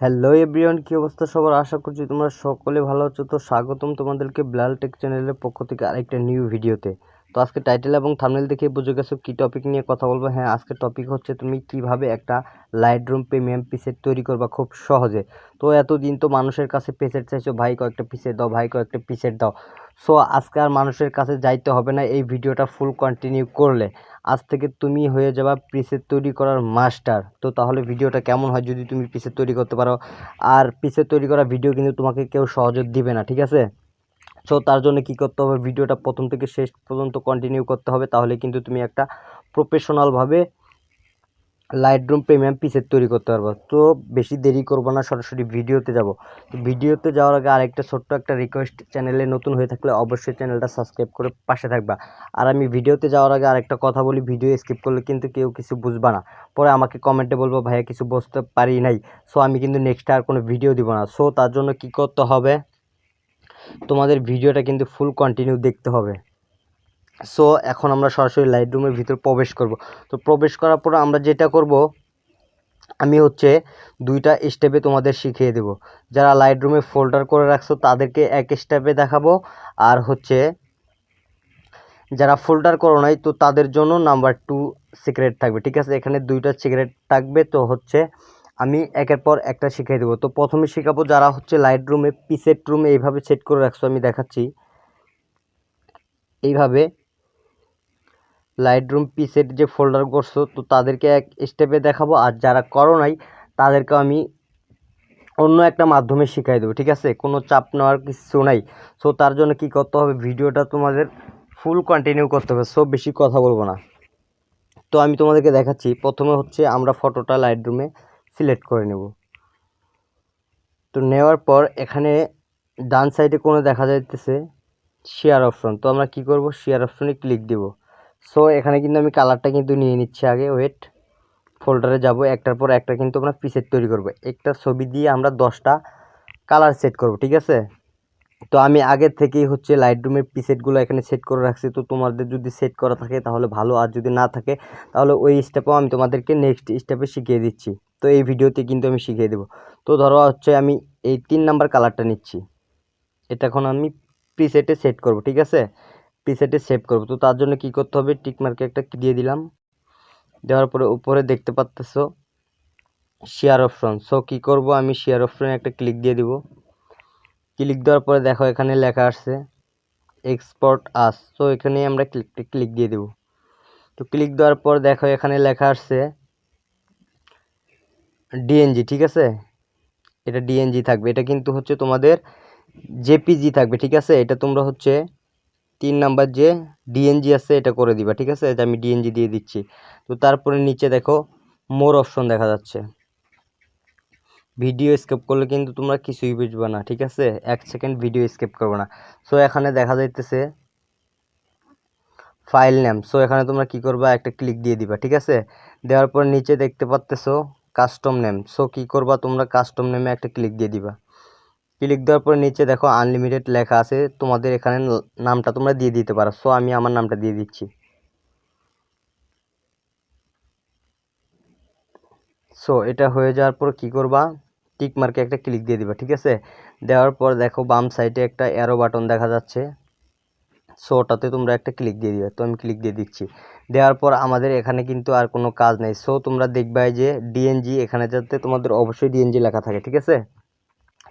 Hello everyone, কী অবস্থা সবার? আশা করছি তোমরা সকলে ভালো আছো। তো স্বাগতম তোমাদেরকে ব্লাল টেক চ্যানেলের পক্ষ থেকে আরেকটা নিউ ভিডিওতে। তো আজকে টাইটেল এবং থামনেল দেখে বুঝে গেছো কী টপিক নিয়ে কথা বলব। হ্যাঁ আজকে টপিক হচ্ছে তুমি কীভাবে একটা লাইট রুম প্রিমিয়াম পিসেট তৈরি করবা খুব সহজে। তো এতদিন তো মানুষের কাছে পিসেট চাইছো, ভাই, কয়েকটা পিসেট দাও, ভাই, কয়েকটা পিসেট দাও। সো আজকে আর মানুষের কাছে যাইতে হবে না, এই ভিডিওটা ফুল কন্টিনিউ করলে। আজ থেকে তুমি হয়ে যাবা পিসের তৈরি করার মাস্টার। তো তাহলে ভিডিওটা কেমন হয় যদি তুমি পিসের তৈরি করতে পারো? আর পিসের তৈরি করা ভিডিও কিন্তু তোমাকে কেউ সহজে দিবে না, ঠিক আছে? সো তার জন্য কি করতে হবে? ভিডিওটা প্রথম থেকে শেষ পর্যন্ত কন্টিনিউ করতে হবে। তাহলে কিন্তু তুমি একটা প্রফেশনালভাবে লাইট রুম প্রিমিয়াম পিসের তৈরি করতে পারব। তো বেশি দেরি করব না, সরাসরি ভিডিওতে যাব। তো ভিডিওতে যাওয়ার আগে আরেকটা ছোট্ট একটা রিকোয়েস্ট চ্যানেলে নতুন হয়ে থাকলে অবশ্যই চ্যানেলটা সাবস্ক্রাইব করে পাশে থাকবা। আর আমি ভিডিওতে যাওয়ার আগে আরেকটা কথা বলি, ভিডিও স্কিপ করলে কিন্তু কেউ কিছু বুঝবা না। পরে আমাকে কমেন্টে বলব, ভাইয়া, কিছু বুঝতে পারি নাই। সো আমি কিন্তু নেক্সট আর কোনো ভিডিও দিব না। সো তার জন্য কি করতে হবে? তোমাদের ভিডিওটা কিন্তু ফুল কন্টিনিউ দেখতে হবে। সো এখন আমরা সরাসরি লাইট রুমের ভিতর প্রবেশ করব। তো প্রবেশ করার পর আমরা যেটা করব, আমি হচ্ছে দুইটা স্টেপে তোমাদের শিখিয়ে দেব। যারা লাইট রুমে ফোল্ডার করে রাখছো, তাদেরকে এক স্টেপে দেখাবো। আর হচ্ছে, যারা ফোল্ডার করো নাই, তো তাদের জন্য নাম্বার টু সিক্রেট থাকবে। ঠিক আছে? এখানে দুইটা সিক্রেট থাকবে। তো হচ্ছে, আমি একের পর একটা শিখিয়ে দেবো। তো প্রথমে শেখাবো যারা হচ্ছে লাইট রুমে পিসেট রুমে এইভাবে সেট করে রাখছো, আমি দেখাচ্ছি। এইভাবে লাইট রুম পিসেট যে ফোল্ডার করছ, তো তাদেরকে এক স্টেপে দেখাবো। আর যারা করো নাই তাদেরকে আমি অন্য একটা মাধ্যমে শিখাই দেবো, ঠিক আছে? কোনো চাপ নেওয়ার কিছু নাই। সো তার জন্য কি করতে হবে? ভিডিওটা তোমাদের ফুল কন্টিনিউ করতে হবে। সো বেশি কথা বলব না। তো আমি তোমাদেরকে দেখাচ্ছি। প্রথমে হচ্ছে আমরা ফটোটা লাইট রুমে সিলেক্ট করে নেব। তো নেওয়ার পর এখানে ডান সাইডে কোনো দেখা যাইতেছে শেয়ার অপশন তো আমরা কি করব? শেয়ার অপশনে ক্লিক দিব। সো এখানে কিন্তু আমি কালারটা কিন্তু নিয়ে নিচ্ছি আগে ওয়েট ফোল্ডারে যাব, একটার পর একটা কিন্তু আমরা পিসেট তৈরি করব। একটা ছবি দিয়ে আমরা দশটা কালার সেট করব, ঠিক আছে? তো আমি আগের থেকেই হচ্ছে লাইট রুমের পিসেটগুলো এখানে সেট করে রাখছি, তো তোমাদের যদি সেট করা থাকে তাহলে ভালো, আর যদি না থাকে তাহলে ওই স্টেপও আমি তোমাদেরকে নেক্সট স্টেপে শিখিয়ে দিচ্ছি। তো এই ভিডিওতে কিন্তু আমি শিখিয়ে দেবো। তো ধরো হচ্ছে আমি এই তিন নাম্বার কালারটা নিচ্ছি। এটা এখন আমি প্রিসেটে সেট করব, ঠিক আছে? প্রিসেটে সেভ করব। তো তার জন্য কি করতে হবে? টিক মার্কে একটা দিয়ে দিলাম। দেওয়ার পরে উপরে দেখতে পাচ্তেছো শেয়ার অপশন সো কি করব? আমি শেয়ার অপশনে একটা ক্লিক দিয়ে দিব। ক্লিক দেওয়ার পরে দেখো এখানে লেখা আসছে এক্সপোর্ট আস সো এখানে আমরা ক্লিক ক্লিক দিয়ে দেব। তো ক্লিক দেওয়ার পর দেখো এখানে লেখা আসছে ডিএনজি ঠিক আছে? এটা ডিএনজি থাকবে। এটা কিন্তু হচ্ছে তোমাদের জেপিজি থাকবে, ঠিক আছে? এটা তোমরা হচ্ছে তিন নাম্বার যে ডিএনজি আছে, এটা করে দিবা, ঠিক আছে? এটা আমি ডিএনজি দিয়ে দিচ্ছি। তো তারপরে নিচে দেখো মোর অপশন দেখা যাচ্ছে। ভিডিও স্কেপ করলে কিন্তু তোমরা কিছুই বুঝবে না, ঠিক আছে? এক সেকেন্ড ভিডিও স্কেপ করবে না। সো এখানে দেখা যাইতেছে ফাইল নেম সো এখানে তোমরা কি করবা? একটা ক্লিক দিয়ে দিবা, ঠিক আছে? দেওয়ার পর নিচে দেখতে পাচ্তেছো কাস্টম নেম সো কি করবা? তোমরা কাস্টম নেমে একটা ক্লিক দিয়ে দিবা। ক্লিক দেওয়ার পর নিচে দেখো আনলিমিটেড লেখা আছে, তোমাদের এখানে নামটা তোমরা দিয়ে দিতে পারো। সো, আমি আমার নামটা দিয়ে দিচ্ছি। সো, এটা হয়ে যাওয়ার পর কি করবা? টিক মার্কে একটা ক্লিক দিয়ে দিবা, ঠিক আছে? দেওয়ার পর দেখো বাম সাইডে একটা অ্যারো বাটন দেখা যাচ্ছে। সো, ওটাতে তোমরা একটা ক্লিক দিয়ে দিবে। তো, আমি ক্লিক দিয়ে দিচ্ছি। দেওয়ার পর আমাদের এখানে কিন্তু আর কোনো কাজ নেই। সো, তোমরা দেখবাই যে ডিএনজি এখানে যাতে তোমাদের অবশ্যই ডিএনজি লেখা থাকে, ঠিক আছে?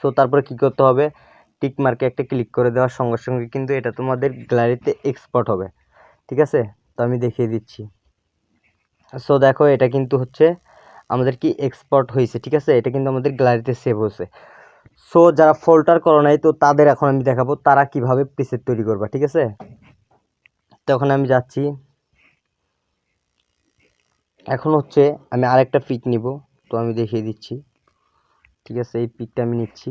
সো তারপরে কি করতে হবে? টিক মার্কে একটা ক্লিক করে দেওয়ার সঙ্গে সঙ্গে কিন্তু এটা তোমাদের গ্যালারিতে এক্সপোর্ট হবে। ঠিক আছে? তো আমি দেখিয়ে দিচ্ছি। সো দেখো এটা কিন্তু হচ্ছে আমাদের কি এক্সপোর্ট হয়েছে, ঠিক আছে? এটা কিন্তু আমাদের গ্যালারিতে সেভ হয়েছে। সো যারা ফোল্ডার করো নাই, তো তাদের এখন আমি দেখাবো তারা কীভাবে প্রিসেট তৈরি করবে, ঠিক আছে? তখন আমি যাচ্ছি। এখন হচ্ছে আমি আরেকটা পিক নিব, তো আমি দেখিয়ে দিচ্ছি। ঠিক আছে, এই পিকটা আমি নিচ্ছি।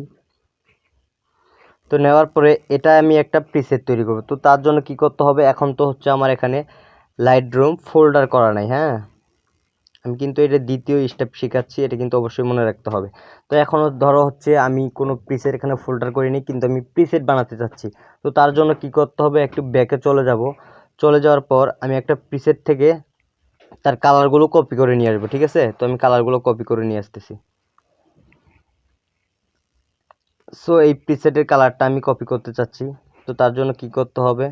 তো নেওয়ার পরে এটা আমি একটা প্রিসেট তৈরি করব। তো তার জন্য কি করতে হবে? এখন তো হচ্ছে আমার এখানে লাইট রুম ফোল্ডার করা নাই হ্যাঁ? আমি কিন্তু এটা দ্বিতীয় স্টেপ শেখাচ্ছি, এটা কিন্তু অবশ্যই মনে রাখতে হবে। তো এখনও ধরো হচ্ছে আমি কোনো প্রিসেট এখানে ফোল্ডার করিনি, কিন্তু আমি প্রিসেট বানাতে চাচ্ছি। তো তার জন্য কি করতে হবে? একটু ব্যাকে চলে যাব। চলে যাওয়ার পর আমি একটা প্রিসেট থেকে তার কালারগুলো কপি করে নিয়ে আসব, ঠিক আছে? তো আমি কালারগুলো কপি করে নিয়ে আসতেছি। সো এই প্রিসেটের কালারটা আমি কপি করতে চাচ্ছি। তো তার জন্য কি করতে হবে?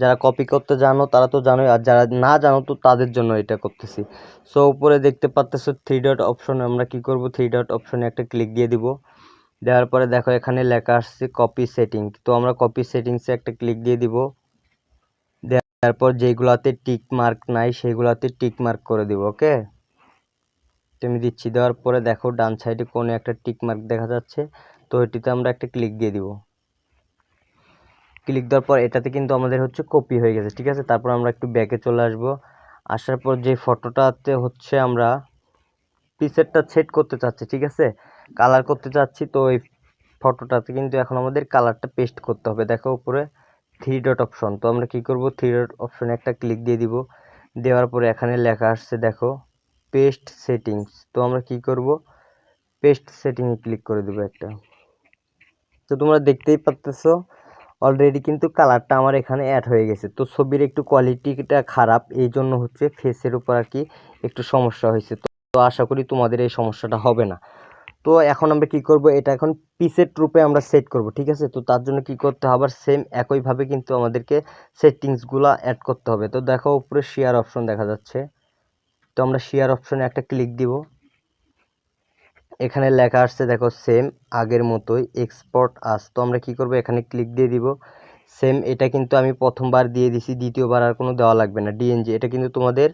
যারা কপি করতে জানো, তারা তো জানোই। আর যারা না জানো, তো তাদের জন্য এটা করতেছি। সো উপরে দেখতে পাচ্তেছো থ্রি ডট অপশনে আমরা কি করব? থ্রি ডট অপশনে একটা ক্লিক দিয়ে দিব। দেওয়ার পরে দেখো এখানে লেখা আসছে কপি সেটিং তো আমরা কপি সেটিংসে একটা ক্লিক দিয়ে দিব। দেওয়ার পর যেগুলাতে টিক মার্ক নাই সেগুলাতে টিক মার্ক করে দিব ওকে তুমি দিচ্ছি। দেওয়ার পরে দেখো ডান সাইডে কোনো একটা টিক মার্ক দেখা যাচ্ছে। তো এটিতে আমরা একটা ক্লিক দিয়ে দিব। ক্লিক দেওয়ার পর এটাতে কিন্তু আমাদের হচ্ছে কপি হয়ে গেছে, ঠিক আছে? তারপর আমরা একটু ব্যাকে চলে আসব। আসার পর যে ফটোটাতে হচ্ছে আমরা পিসেটটা সেট করতে চাচ্ছি, ঠিক আছে? কালার করতে চাচ্ছি, তো ওই ফটোটাতে কিন্তু এখন আমাদের কালারটা পেস্ট করতে হবে। দেখো উপরে থ্রি ডট অপশন তো আমরা কি করব? থ্রি ডট অপশনে একটা ক্লিক দিয়ে দিব। দেওয়ার পরে এখানে লেখা আসছে, দেখো। পেস্ট সেটিংস তো আমরা কি করব? পেস্ট সেটিংয়ে ক্লিক করে দেবো একটা। তো তোমরা দেখতেই পাচ্তেছো অলরেডি কিন্তু কালারটা আমার এখানে অ্যাড হয়ে গেছে। তো ছবির একটু কোয়ালিটিটা খারাপ, এই জন্য হচ্ছে ফেসের উপর আর কি একটু সমস্যা হয়েছে। তো আশা করি তোমাদের এই সমস্যাটা হবে না। তো এখন আমরা কি করব? এটা এখন পিসেট রূপে আমরা সেট করব, ঠিক আছে? তো তার জন্য কি করতে হবে? সেম একইভাবে কিন্তু আমাদেরকে সেটিংসগুলো অ্যাড করতে হবে। তো দেখো উপরে শেয়ার অপশন দেখা যাচ্ছে। তো আমরা শেয়ার অপশনে একটা ক্লিক দিব। এখানে লেখা আসছে, দেখো সেম আগের মতোই এক্সপোর্ট আস তো আমরা কি করব? এখানে ক্লিক দিয়ে দিব। সেম এটা কিন্তু আমি প্রথমবার দিয়ে দিছি, দ্বিতীয়বার আর কোনো দেওয়া লাগবে না। ডিএনজি এটা কিন্তু তোমাদের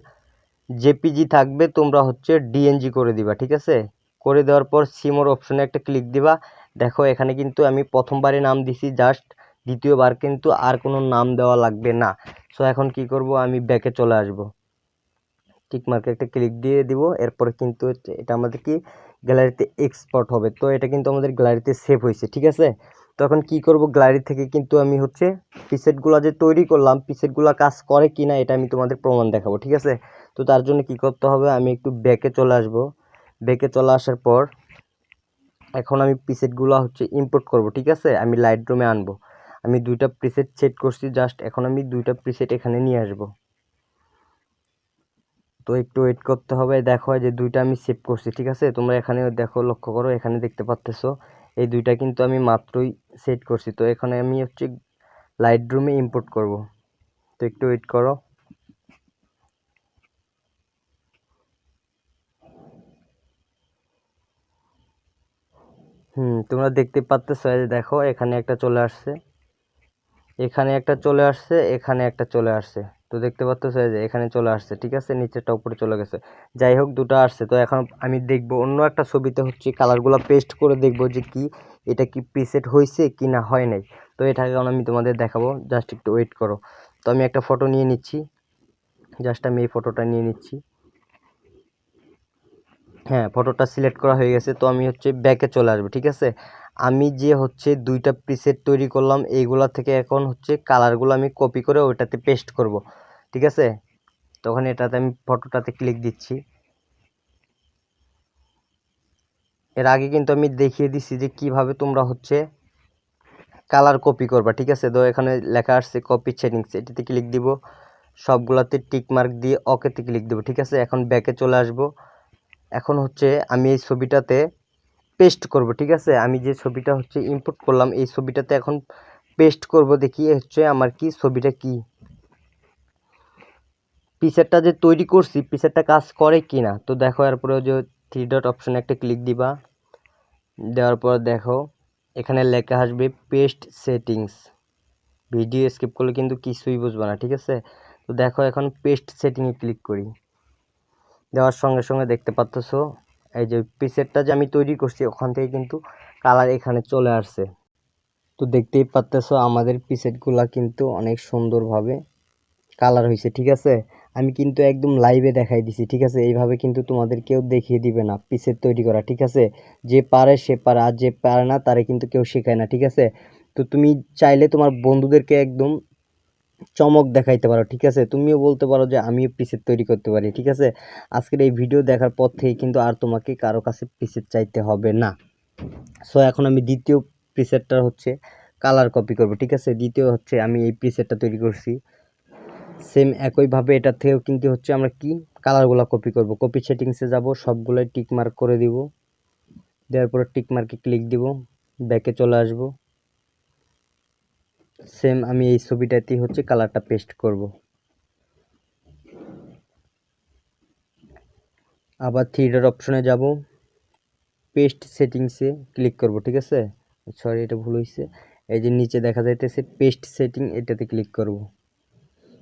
জেপিজি থাকবে, তোমরা হচ্ছে ডিএনজি করে দিবা, ঠিক আছে? করে দেওয়ার পর সিমোর অপশনে একটা ক্লিক দিবা। দেখো, এখানে কিন্তু আমি প্রথমবারে নাম দিছি জাস্ট দ্বিতীয়বার কিন্তু আর কোনো নাম দেওয়া লাগবে না। সো এখন কি করব? আমি ব্যাকে চলে আসব। টিক মার্কে একটা ক্লিক দিয়ে দিব, এরপরে কিন্তু এটা আমাদের কি গ্যালারিতে এক্সপোর্ট হবে। তো এটা কিন্তু আমাদের গ্যালারিতে সেভ হয়েছে, ঠিক আছে? তো এখন কী করব? গ্যালারি থেকে কিন্তু আমি হচ্ছে পিসেটগুলো যে তৈরি করলাম পিসেটগুলো কাজ করে কি না এটা আমি তোমাদের প্রমাণ দেখাবো, ঠিক আছে? তো তার জন্য কি করতে হবে? আমি একটু ব্যাকে চলে আসব। ব্যাকে চলে আসার পর এখন আমি পিসেটগুলো হচ্ছে ইম্পোর্ট করব, ঠিক আছে? আমি লাইট রুমে আনব। আমি দুইটা প্রিসেট সেট করছি জাস্ট এখন আমি দুইটা প্রিসেট এখানে নিয়ে আসব। তো একটু ওয়েট করতে হবে। দেখো যে দুইটা আমি সেভ করছি, ঠিক আছে? তোমরা এখানে দেখো, লক্ষ্য করো, এখানে দেখতে পাচ্তেছো এই দুইটা কিন্তু আমি মাত্রই সেট করছি। তো এখানে আমি হচ্ছে লাইট রুমে ইম্পোর্ট করব। তো একটু ওয়েট করো। হুম, তোমরা দেখতে পাচ্তেছো দেখো, এখানে একটা চলে আসছে। এখানে একটা চলে আসছে, এখানে একটা চলে আসছে। তো দেখতে পাচ্ছ যে এখানে চলে আসছে, ঠিক আছে? নিচেরটা উপরে চলে গেছে। যাই হোক, দুটো আসছে। তো এখন আমি দেখব অন্য একটা ছবিতে হচ্ছে কালারগুলো পেস্ট করে দেখব যে কি, এটা কি প্রিসেট হয়েছে কি না হয় নাই। তো এটা এখন আমি তোমাদের দেখাবো। জাস্ট একটু ওয়েট করো। তো আমি একটা ফটো নিয়ে নিচ্ছি। জাস্ট আমি এই ফটোটা নিয়ে নিচ্ছি। হ্যাঁ ফটোটা সিলেক্ট করা হয়ে গেছে। তো আমি হচ্ছে ব্যাকে চলে আসব, ঠিক আছে? আমি যে হচ্ছে দুইটা প্রিসেট তৈরি করলাম, এইগুলা থেকে এখন হচ্ছে কালারগুলো আমি কপি করে ওইটাতে পেস্ট করব, ঠিক আছে? তখন এটাতে আমি ফটোটাতে ক্লিক দিচ্ছি। এর আগে কিন্তু আমি দেখিয়ে দিচ্ছি যে কীভাবে তোমরা হচ্ছে কালার কপি করবা, ঠিক আছে? তো এখানে লেখা আসছে কপি সেটিংস এটিতে ক্লিক দিব। সবগুলাতে টিক মার্ক দিয়ে ওকেতে ক্লিক দেবো, ঠিক আছে? এখন ব্যাকে চলে আসব। এখন হচ্ছে আমি এই ছবিটাতে পেস্ট করব, ঠিক আছে? আমি যে ছবিটা হচ্ছে ইনপুট করলাম, এই ছবিটাতে এখন পেস্ট করব দেখি হচ্ছে আমার কি, ছবিটা কি? পিসারটা যে তৈরি করছি পিসারটা কাজ করে কি না তো দেখো, এরপরে যে থ্রি ডট অপশানে একটা ক্লিক দিবা। দেওয়ার পর দেখো, এখানে লেখা আসবে পেস্ট সেটিংস ভিডিও স্কিপ করলে কিন্তু কিছুই বুঝবে না, ঠিক আছে? তো দেখো, এখন পেস্ট সেটিংয়ে ক্লিক করি। দেওয়ার সঙ্গে সঙ্গে দেখতে পাচ্ছ এই যে পিসেটটা যে আমি তৈরি করছি, ওখান থেকে কিন্তু কালার এখানে চলে আসছে। তো দেখতেই পাচ্ছ আমাদের পিসেটগুলা কিন্তু অনেক সুন্দরভাবে কালার হয়েছে, ঠিক আছে? আমি কিন্তু একদম লাইভে দেখাই দিছি, ঠিক আছে? এইভাবে কিন্তু তোমাদের কেউ দেখিয়ে দিবে না পিসের তৈরি করা, ঠিক আছে? যে পারে সে পারে, আর যে পারে না, তারে কিন্তু কেউ শেখায় না, ঠিক আছে? তো তুমি চাইলে তোমার বন্ধুদেরকে একদম চমক দেখাইতে পারো, ঠিক আছে? তুমিও বলতে পারো যে আমিও পিসের তৈরি করতে পারি, ঠিক আছে? আজকের এই ভিডিও দেখার পর থেকে কিন্তু আর তোমাকে কারও কাছে পিসের চাইতে হবে না। সো এখন আমি দ্বিতীয় প্রিসেটটা হচ্ছে কালার কপি করব, ঠিক আছে? দ্বিতীয় হচ্ছে আমি এই প্রিসেটটা তৈরি করছি। সেম একইভাবে এটা থেকেও কিন্তু হচ্ছে আমরা কি কালারগুলো কপি করব। কপি সেটিংসে যাব, সবগুলোই টিক মার্ক করে দিব। দেওয়ার পরে টিক মার্কে ক্লিক দিব। ব্যাকে চলে আসব। সেম আমি এই ছবিটাতেই হচ্ছে কালারটা পেস্ট করব। আবার ডট অপশনে যাব। পেস্ট সেটিংসে ক্লিক করব, ঠিক আছে? সরি, এটা ভুল হয়েছে এই যে নিচে দেখা যাইতেছে পেস্ট সেটিং, এটাতে ক্লিক করব।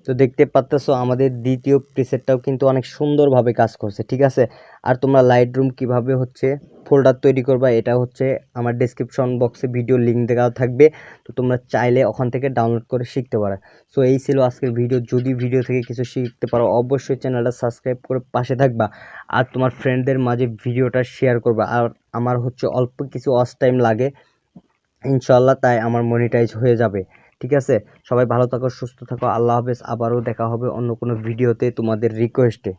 তো দেখতে পাচ্তেছো আমাদের দ্বিতীয় প্রিসেটটাও কিন্তু অনেক সুন্দরভাবে কাজ করছে, ঠিক আছে? আর তোমরা লাইট রুম কীভাবে হচ্ছে ফোল্ডার তৈরি করবা, এটা হচ্ছে আমার ডেসক্রিপশন বক্সে ভিডিও লিঙ্ক দেওয়া থাকবে, তো তোমরা চাইলে ওখান থেকে ডাউনলোড করে শিখতে পারো। সো এই ছিল আজকের ভিডিও যদি ভিডিও থেকে কিছু শিখতে পারো, অবশ্যই চ্যানেলটা সাবস্ক্রাইব করে পাশে থাকবা আর তোমার ফ্রেন্ডদের মাঝে ভিডিওটা শেয়ার করবা। আর আমার হচ্ছে অল্প কিছু ওয়াচ টাইম লাগে ইনশাল্লাহ তাই আমার মনিটাইজ হয়ে যাবে। ঠিক আছে? সবাই ভালো থাকো, সুস্থ থাকো। আল্লাহ হাফেজ। আবারও দেখা হবে অন্য কোনো ভিডিওতে তোমাদের রিকোয়েস্টে